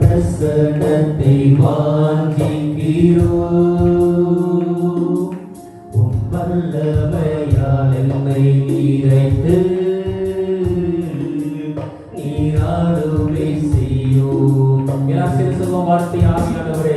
பிரசனத்தை வாஞ்சிக்கிறோ உம் வல்லமையால் என்னை நிறைத்து நீராடுமை செய்யும் யார் செலுத்துவோம் வார்த்தை ஆசியானவரே